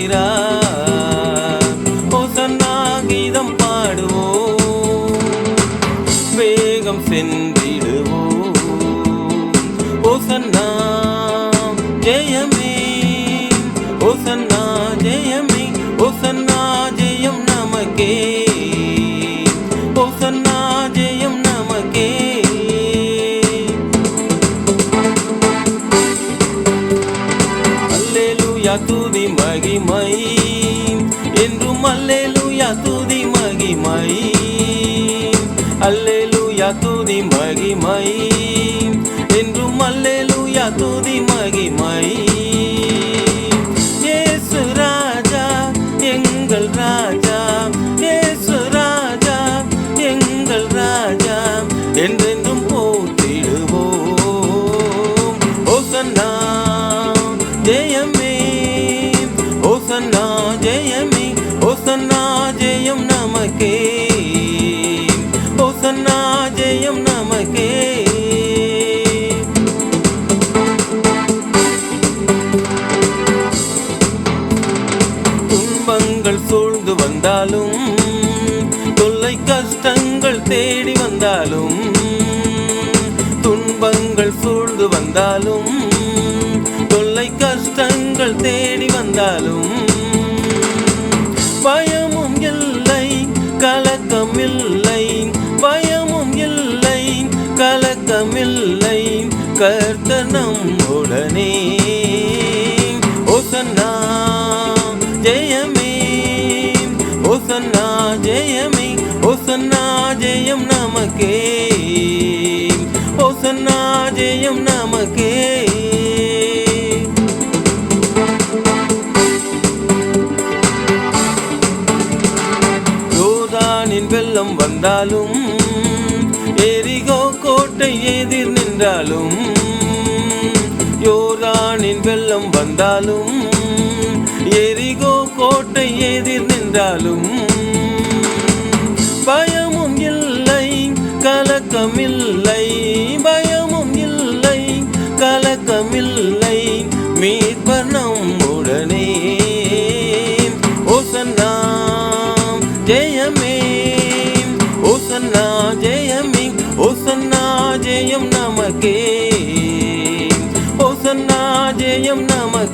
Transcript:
வருகிறார் ஒசன்னா கீதம் பாடுவோம் வேகம் சென்றிடுவோம் ஒசன்னா ஜெயம் மகிமை. என்றும் அல்லேலூயா துதி மகிமை. அல்லேலூயா துதி மகிமை. என்றும் அல்லேலூயா துதி மகிமை. இயேசு ராஜா எங்கள் ராஜா. இயேசு ராஜா எங்கள் ராஜா. என்றென்றும் போற்றிடுவோம். ஓசன்னா ஜெயம் ஓசன்னா ஜெயமே ஓசன்னா ஜெயம் நமக்கே. ஓசன்னா ஜெயம் நமக்கே. துன்பங்கள் சூழ்ந்து வந்தாலும் தொல்லை கஷ்டங்கள் தேடி வந்தாலும் துன்பங்கள் சூழ்ந்து வந்தாலும் கஷ்டங்கள் தேடி வந்தாலும் பயமும் இல்லை கலக்கம் இல்லை. பயமும் இல்லை கலக்கம் இல்லை. கர்த்தனம் உடனே. ஒசன்னா ஜெயமே. ஒசன்னா ஜெயமே. ஒசன்னா ஜெயம் நமக்கே. ஒசன்னா ஜெயம் நமக்கே. வந்தாலும் எரிகோ கோட்டை எதிர் நின்றாலும் யோர்தானின் வெள்ளம் வந்தாலும் எரிகோ கோட்டை எதிர் நின்றாலும் பயமும் இல்லை கலக்கமில்லை பயமும் இல்லை கலக்கமில்லை மீட்பர் நம்முடனே ஓசன்னா ஜெயமே. ஜெயம்